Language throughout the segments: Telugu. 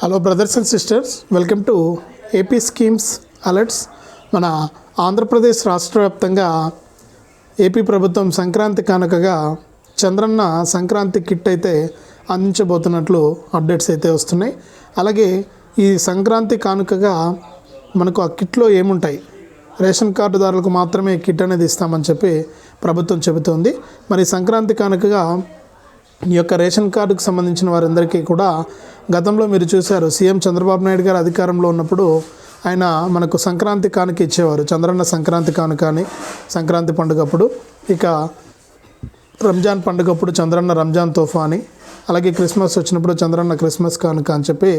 Hello brothers and sisters welcome to AP schemes alerts మన ఆంధ్రప్రదేశ్ రాష్ట్ర వ్యాప్తంగా ఏపీ ప్రభుత్వం సంక్రాంతి కానుకగా చంద్రన్న సంక్రాంతి కిట్ అయితే అందించబోతున్నట్లు అప్డేట్స్ అయితే వస్తున్నాయి. అలాగే ఈ సంక్రాంతి కానుకగా మనకు ఆ కిట్లో ఏముంటాయి? రేషన్ కార్డుదారులకు మాత్రమే కిట్ అనేది ఇస్తామని చెప్పి ప్రభుత్వం చెబుతోంది. మరి సంక్రాంతి కానుకగా ఈ యొక్క రేషన్ కార్డుకు సంబంధించిన వారందరికీ కూడా గతంలో మీరు చూశారు సీఎం చంద్రబాబు నాయుడు గారు అధికారంలో ఉన్నప్పుడు ఆయన మనకు సంక్రాంతి కానుక ఇచ్చేవారు చంద్రన్న సంక్రాంతి కానుక అని సంక్రాంతి పండుగప్పుడు. ఇక రంజాన్ పండుగప్పుడు చంద్రన్న రంజాన్ తోఫా అని అలాగే క్రిస్మస్ వచ్చినప్పుడు చంద్రన్న క్రిస్మస్ కానుక అని చెప్పి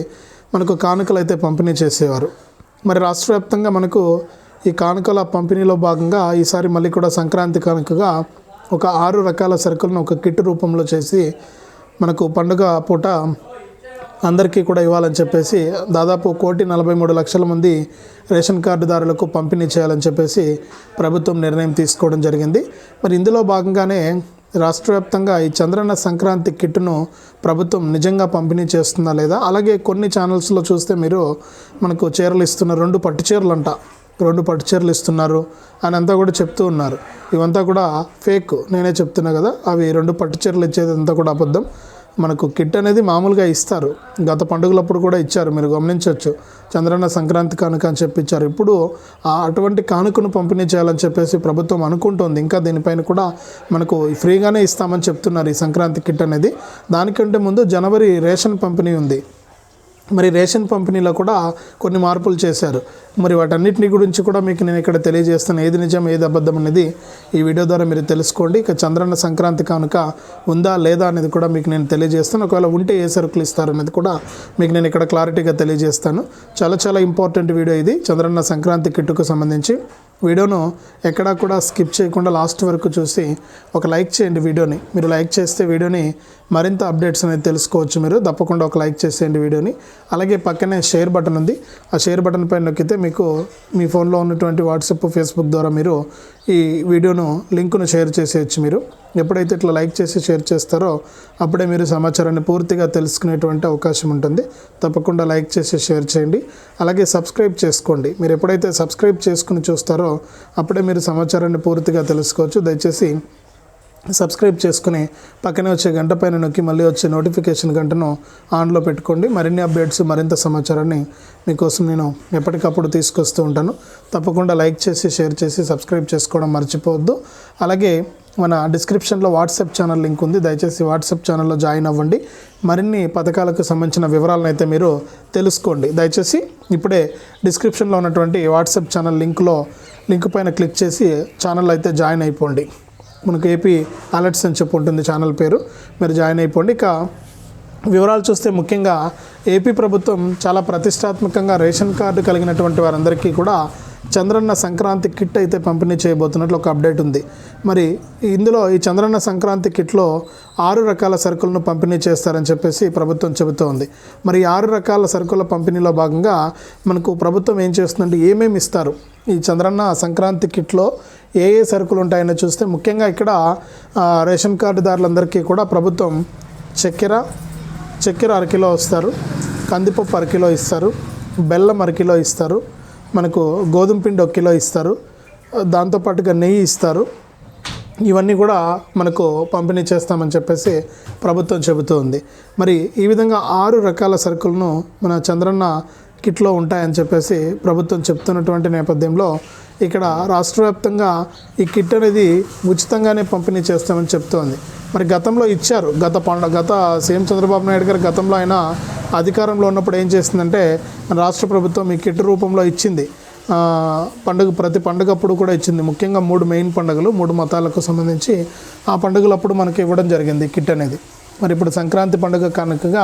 మనకు కానుకలు అయితే పంపిణీ చేసేవారు. మరి రాష్ట్ర వ్యాప్తంగా మనకు ఈ కానుకల పంపిణీలో భాగంగా ఈసారి మళ్ళీ కూడా సంక్రాంతి కానుకగా ఒక ఆరు రకాల సరుకులను ఒక కిట్ రూపంలో చేసి మనకు పండుగ పూట అందరికీ కూడా ఇవ్వాలని చెప్పేసి దాదాపు కోటి నలభై మూడు లక్షల మంది రేషన్ కార్డుదారులకు పంపిణీ చేయాలని చెప్పేసి ప్రభుత్వం నిర్ణయం తీసుకోవడం జరిగింది. మరి ఇందులో భాగంగానే రాష్ట్రవ్యాప్తంగా ఈ చంద్రన్న సంక్రాంతి కిట్ను ప్రభుత్వం నిజంగా పంపిణీ చేస్తుందా లేదా? అలాగే కొన్ని ఛానల్స్లో చూస్తే మీరు మనకు చీరలు ఇస్తున్న రెండు పట్టు చీరలు అంట రెండు పట్టు చీరలు ఇస్తున్నారు అని అంతా కూడా చెప్తూ ఉన్నారు. ఇవంతా కూడా ఫేక్ నేనే చెప్తున్నా కదా అవి రెండు పట్టు చీరలు ఇచ్చేది అంతా కూడా అబద్ధం. మనకు కిట్ అనేది మామూలుగా ఇస్తారు. గత పండుగలప్పుడు కూడా ఇచ్చారు మీరు గమనించవచ్చు. చంద్రన్న సంక్రాంతి కానుక అని చెప్పిచ్చారు ఇప్పుడు ఆ అటువంటి కానుకను పంపిణీ చేయాలని చెప్పేసి ప్రభుత్వం అనుకుంటోంది. ఇంకా దీనిపైన కూడా మనకు ఫ్రీగానే ఇస్తామని చెప్తున్నారు ఈ సంక్రాంతి కిట్ అనేది. దానికంటే ముందు జనవరి రేషన్ పంపిణీ ఉంది. మరి రేషన్ పంపిణీలో కూడా కొన్ని మార్పులు చేశారు. మరి వాటన్నిటిని గురించి కూడా మీకు నేను ఇక్కడ తెలియజేస్తాను. ఏది నిజం ఏది అబద్ధం అనేది ఈ వీడియో ద్వారా మీరు తెలుసుకోండి. ఇక చంద్రన్న సంక్రాంతి కానుక ఉందా లేదా అనేది కూడా మీకు నేను తెలియజేస్తాను. ఒకవేళ ఉంటే ఏ సరుకులు ఇస్తారు అనేది కూడా మీకు నేను ఇక్కడ క్లారిటీగా తెలియజేస్తాను. చాలా చాలా ఇంపార్టెంట్ వీడియో ఇది. చంద్రన్న సంక్రాంతి కిట్టుకు సంబంధించి. వీడియోను ఎక్కడా కూడా స్కిప్ చేయకుండా లాస్ట్ వరకు చూసి ఒక లైక్ చేయండి వీడియోని. మీరు లైక్ చేస్తే వీడియోని మరింత అప్డేట్స్ అనేది తెలుసుకోవచ్చు మీరు. తప్పకుండా ఒక లైక్ చేసేయండి వీడియోని. అలాగే పక్కనే షేర్ బటన్ ఉంది. ఆ షేర్ బటన్ పైన నొక్కితే మీకు మీ ఫోన్లో ఉన్నటువంటి వాట్సాప్ ఫేస్బుక్ ద్వారా మీరు ఈ వీడియోను లింకును షేర్ చేసేయచ్చు మీరు. ఎప్పుడైతే ఇట్లా లైక్ చేసి షేర్ చేస్తారో అప్పుడే మీరు సమాచారాన్ని పూర్తిగా తెలుసుకునేటువంటి అవకాశం ఉంటుంది. తప్పకుండా లైక్ చేసి షేర్ చేయండి. అలాగే సబ్స్క్రైబ్ చేసుకోండి. మీరు ఎప్పుడైతే సబ్స్క్రైబ్ చేసుకుని చూస్తారో అప్పుడే మీరు సమాచారాన్ని పూర్తిగా తెలుసుకోవచ్చు. దయచేసి సబ్స్క్రైబ్ చేసుకుని పక్కనే వచ్చే గంట పైన నొక్కి మళ్ళీ వచ్చే నోటిఫికేషన్ గంటను ఆన్లో పెట్టుకోండి. మరిన్ని అప్డేట్స్ మరింత సమాచారాన్ని మీకోసం నేను ఎప్పటికప్పుడు తీసుకొస్తూ ఉంటాను. తప్పకుండా లైక్ చేసి షేర్ చేసి సబ్స్క్రైబ్ చేసుకోవడం మర్చిపోవద్దు. అలాగే మన డిస్క్రిప్షన్లో వాట్సాప్ ఛానల్ లింక్ ఉంది. దయచేసి వాట్సాప్ ఛానల్లో జాయిన్ అవ్వండి. మరిన్ని పథకాలకు సంబంధించిన వివరాలను అయితే మీరు తెలుసుకోండి. దయచేసి ఇప్పుడే డిస్క్రిప్షన్లో ఉన్నటువంటి వాట్సాప్ ఛానల్ లింక్లో లింక్ పైన క్లిక్ చేసి ఛానల్ అయితే జాయిన్ అయిపోండి. మనకు ఏపీ అలర్ట్స్ అని చెప్పి ఉంటుంది ఛానల్ పేరు. మీరు జాయిన్ అయిపోండి. ఇక వివరాలు చూస్తే ముఖ్యంగా ఏపీ ప్రభుత్వం చాలా ప్రతిష్టాత్మకంగా రేషన్ కార్డు కలిగినటువంటి వారందరికీ కూడా చంద్రన్న సంక్రాంతి కిట్ అయితే పంపిణీ చేయబోతున్నట్లు ఒక అప్డేట్ ఉంది. మరి ఇందులో ఈ చంద్రన్న సంక్రాంతి కిట్లో ఆరు రకాల సరుకులను పంపిణీ చేస్తారని చెప్పేసి ప్రభుత్వం చెబుతోంది. మరి ఆరు రకాల సరుకుల పంపిణీలో భాగంగా మనకు ప్రభుత్వం ఏం చేస్తుందంటే ఏమేమి ఇస్తారు? ఈ చంద్రన్న సంక్రాంతి కిట్లో ఏ ఏ సరుకులు ఉంటాయని చూస్తే ముఖ్యంగా ఇక్కడ రేషన్ కార్డుదారులందరికీ కూడా ప్రభుత్వం చక్కెర చక్కెర అరకిలో ఇస్తారు కందిపప్పు అరకిలో ఇస్తారు బెల్లం అరకిలో ఇస్తారు మనకు గోధుమ పిండి ఒక కిలో ఇస్తారు దాంతోపాటుగా నెయ్యి ఇస్తారు. ఇవన్నీ కూడా మనకు పంపిణీ చేస్తామని చెప్పేసి ప్రభుత్వం చెబుతోంది మరి ఈ విధంగా ఆరు రకాల సరుకులను మన చంద్రన్న కిట్లో ఉంటాయని చెప్పేసి ప్రభుత్వం చెప్తున్నటువంటి నేపథ్యంలో ఇక్కడ రాష్ట్ర వ్యాప్తంగా ఈ కిట్ అనేది ఉచితంగానే పంపిణీ చేస్తామని చెప్తోంది. మరి గతంలో ఇచ్చారు. గత పండ గత సీఎం చంద్రబాబు నాయుడు గారు గతంలో ఆయన అధికారంలో ఉన్నప్పుడు ఏం చేసిందంటే రాష్ట్ర ప్రభుత్వం ఈ కిట్ రూపంలో ఇచ్చింది. పండుగ ప్రతి పండుగప్పుడు కూడా ఇచ్చింది. ముఖ్యంగా మూడు మెయిన్ పండుగలు మూడు మతాలకు సంబంధించి ఆ పండుగలప్పుడు మనకి ఇవ్వడం జరిగింది కిట్ అనేది. మరి ఇప్పుడు సంక్రాంతి పండుగ కనుకగా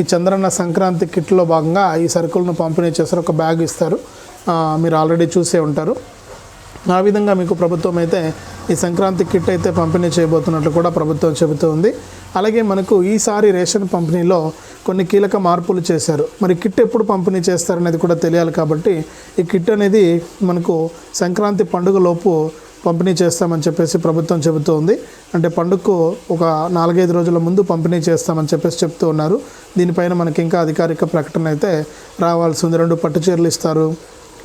ఈ చంద్రన్న సంక్రాంతి కిట్లో భాగంగా ఈ సరుకులను పంపిణీ చేస్తారు ఒక బ్యాగ్ ఇస్తారు. మీరు ఆల్రెడీ చూసే ఉంటారు. ఆ విధంగా మీకు ప్రభుత్వం అయితే ఈ సంక్రాంతి కిట్ అయితే పంపిణీ చేయబోతున్నట్లు కూడా ప్రభుత్వం చెబుతోంది అలాగే మనకు ఈసారి రేషన్ పంపిణీలో కొన్ని కీలక మార్పులు చేశారు. మరి కిట్ ఎప్పుడు పంపిణీ చేస్తారనేది కూడా తెలియాలి కాబట్టి ఈ కిట్ అనేది మనకు సంక్రాంతి పండుగలోపు పంపిణీ చేస్తామని చెప్పేసి ప్రభుత్వం చెబుతూ ఉంది. అంటే పండుగకు ఒక నాలుగైదు రోజుల ముందు పంపిణీ చేస్తామని చెప్పేసి చెప్తూ ఉన్నారు. దీనిపైన మనకి ఇంకా అధికారిక ప్రకటన అయితే రావాల్సి ఉంది. రెండు పట్టు చీరలు ఇస్తారు.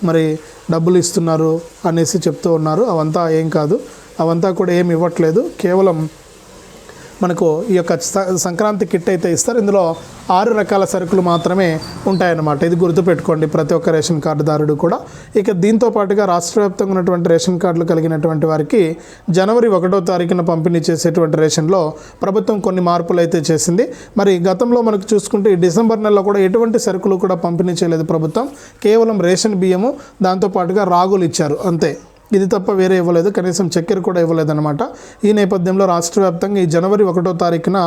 మరి డబ్బులు ఇస్తున్నారు అనేసి చెప్తూ ఉన్నారు. అవంతా ఏం కాదు. అవంతా కూడా ఏమి ఇవ్వట్లేదు. కేవలం మనకు ఈ యొక్క స- సంక్రాంతి కిట్ అయితే ఇస్తారు. ఇందులో ఆరు రకాల సరుకులు మాత్రమే ఉంటాయన్నమాట. ఇది గుర్తుపెట్టుకోండి. ప్రతి ఒక్క రేషన్ కార్డుదారుడు కూడా. ఇక దీంతో పాటుగా రాష్ట్ర వ్యాప్తంగా ఉన్నటువంటి రేషన్ కార్డులు కలిగినటువంటి వారికి జనవరి ఒకటో తారీఖున పంపిణీ చేసేటువంటి రేషన్లో ప్రభుత్వం కొన్ని మార్పులు అయితే చేసింది. మరి గతంలో మనకు చూసుకుంటే ఈ డిసెంబర్ నెలలో కూడా ఎటువంటి సరుకులు కూడా పంపిణీ చేయలేదు ప్రభుత్వం. కేవలం రేషన్ బియ్యము దాంతోపాటుగా రాగులు ఇచ్చారు. అంతే. ఇది తప్ప వేరే ఇవ్వలేదు. కనీసం చక్కెర కూడా ఇవ్వలేదన్నమాట. ఈ నేపథ్యంలో రాష్ట్ర వ్యాప్తంగా ఈ జనవరి ఒకటో తారీఖున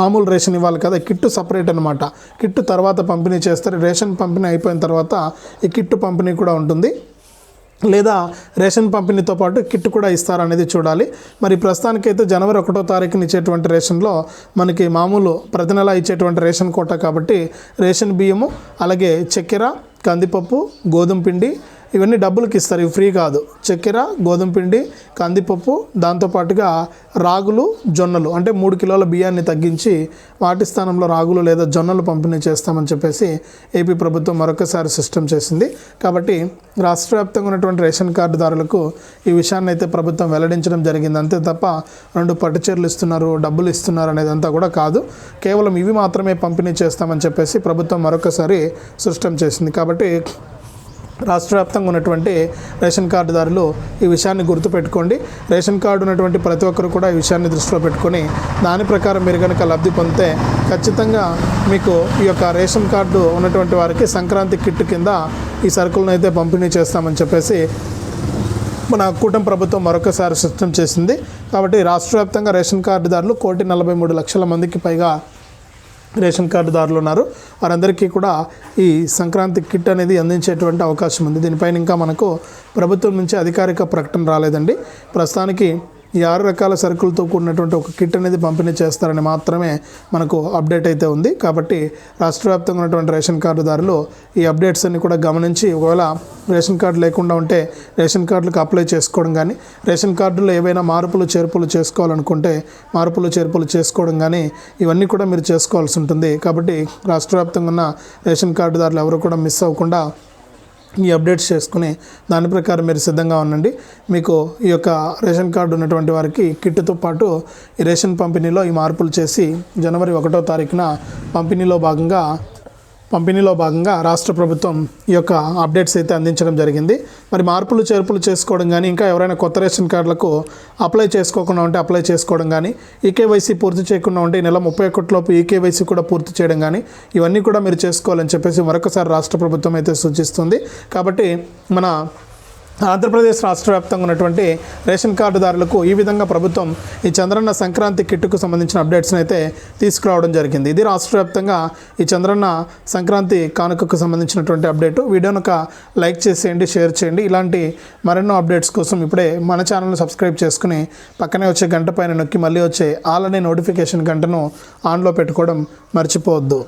మామూలు రేషన్ ఇవ్వాలి కదా కిట్టు సపరేట్ అనమాట కిట్టు తర్వాత పంపిణీ చేస్తారు. రేషన్ పంపిణీ అయిపోయిన తర్వాత ఈ కిట్టు పంపిణీ కూడా ఉంటుంది. లేదా రేషన్ పంపిణీతో పాటు కిట్ కూడా ఇస్తారనేది చూడాలి. మరి ప్రస్తుతానికైతే జనవరి ఒకటో తారీఖున ఇచ్చేటువంటి రేషన్లో మనకి మామూలు ప్రతి నెల ఇచ్చేటువంటి రేషన్ కోట కాబట్టి రేషన్ బియ్యము అలాగే చక్కెర కందిపప్పు గోధుమ పిండి ఇవన్నీ డబ్బులకి ఇస్తారు. ఇవి ఫ్రీ కాదు. చక్కెర గోధుమ పిండి కందిపప్పు దాంతోపాటుగా రాగులు జొన్నలు అంటే మూడు కిలోల బియ్యాన్ని తగ్గించి వాటి స్థానంలో రాగులు లేదా జొన్నలు పంపిణీ చేస్తామని చెప్పేసి ఏపీ ప్రభుత్వం మరొకసారి సిస్టమ్ చేసింది. కాబట్టి రాష్ట్ర వ్యాప్తంగా ఉన్నటువంటి రేషన్ కార్డుదారులకు ఈ విషయాన్ని అయితే ప్రభుత్వం వెల్లడించడం జరిగింది. అంతే తప్ప రెండు పట్టు చీరలు ఇస్తున్నారు డబ్బులు ఇస్తున్నారు అనేదంతా కూడా కాదు. కేవలం ఇవి మాత్రమే పంపిణీ చేస్తామని చెప్పేసి ప్రభుత్వం మరొకసారి సిస్టమ్ చేసింది. కాబట్టి రాష్ట్ర వ్యాప్తంగా ఉన్నటువంటి రేషన్ కార్డుదారులు ఈ విషయాన్ని గుర్తుపెట్టుకోండి. రేషన్ కార్డు ఉన్నటువంటి ప్రతి ఒక్కరు కూడా ఈ విషయాన్ని దృష్టిలో పెట్టుకొని దాని ప్రకారం మీరు కనుక లబ్ధి పొందితే ఖచ్చితంగా మీకు ఈ యొక్క రేషన్ కార్డు ఉన్నటువంటి వారికి సంక్రాంతి కిట్ కింద ఈ సరుకులను అయితే పంపిణీ చేస్తామని చెప్పేసి మన కూటమి ప్రభుత్వం మరొకసారి సిస్టమ్ చేసింది. కాబట్టి రాష్ట్ర వ్యాప్తంగా రేషన్ కార్డుదారులు కోటి నలభై మూడు లక్షల మందికి పైగా రేషన్ కార్డుదారులు ఉన్నారు. వారందరికీ కూడా ఈ సంక్రాంతి కిట్ అనేది అందించేటువంటి అవకాశం ఉంది. దీనిపైన ఇంకా మనకు ప్రభుత్వం నుంచి అధికారిక ప్రకటన రాలేదండి. ప్రస్తుతానికి ఈ ఆరు రకాల సరుకులతో కూడినటువంటి ఒక కిట్ అనేది పంపిణీ చేస్తారని మాత్రమే మనకు అప్డేట్ అయితే ఉంది. కాబట్టి రాష్ట్ర వ్యాప్తంగా ఉన్నటువంటి రేషన్ కార్డుదారులు ఈ అప్డేట్స్ అన్ని కూడా గమనించి ఒకవేళ రేషన్ కార్డు లేకుండా ఉంటే రేషన్ కార్డులకు అప్లై చేసుకోవడం కానీ రేషన్ కార్డులో ఏవైనా మార్పులు చేర్పులు చేసుకోవాలనుకుంటే మార్పులు చేర్పులు చేసుకోవడం కానీ ఇవన్నీ కూడా మీరు చేసుకోవాల్సి ఉంటుంది. కాబట్టి రాష్ట్ర వ్యాప్తంగా ఉన్న రేషన్ కార్డుదారులు ఎవరు కూడా మిస్ అవ్వకుండా ఈ అప్డేట్స్ చేసుకుని దాని ప్రకారం మీరు సిద్ధంగా ఉండండి. మీకు ఈ యొక్క రేషన్ కార్డు ఉన్నటువంటి వారికి కిట్తో పాటు ఈ రేషన్ పంపిణీలో ఈ మార్పులు చేసి జనవరి ఒకటో తారీఖున పంపిణీలో భాగంగా పంపిణీలో భాగంగా రాష్ట్ర ప్రభుత్వం ఈ యొక్క అప్డేట్స్ అయితే అందించడం జరిగింది. మరి మార్పులు చేర్పులు చేసుకోవడం కానీ ఇంకా ఎవరైనా కొత్త రేషన్ కార్డులకు అప్లై చేసుకోకుండా ఉంటే అప్లై చేసుకోవడం కానీ ఈకేవైసీ పూర్తి చేయకుండా ఉంటే ఈ నెల ముప్పై ఒకటిలోపు ఈకేవైసీ కూడా పూర్తి చేయడం కానీ ఇవన్నీ కూడా మీరు చేసుకోవాలని చెప్పేసి మరొకసారి రాష్ట్ర ప్రభుత్వం అయితే సూచిస్తుంది. కాబట్టి మన ఆంధ్రప్రదేశ్ రాష్ట్ర వ్యాప్తంగా ఉన్నటువంటి రేషన్ కార్డుదారులకు ఈ విధంగా ప్రభుత్వం ఈ చంద్రన్న సంక్రాంతి కిట్టుకు సంబంధించిన అప్డేట్స్ని అయితే తీసుకురావడం జరిగింది. ఇది రాష్ట్ర వ్యాప్తంగా ఈ చంద్రన్న సంక్రాంతి కానుకకు సంబంధించినటువంటి అప్డేట్. వీడియోను ఒక లైక్ చేసేయండి షేర్ చేయండి. ఇలాంటి మరెన్నో అప్డేట్స్ కోసం ఇప్పుడే మన ఛానల్ని సబ్స్క్రైబ్ చేసుకుని పక్కనే వచ్చే గంట పైన నొక్కి మళ్ళీ వచ్చే ఆల్ అనే నోటిఫికేషన్ గంటను ఆన్లో పెట్టుకోవడం మర్చిపోవద్దు.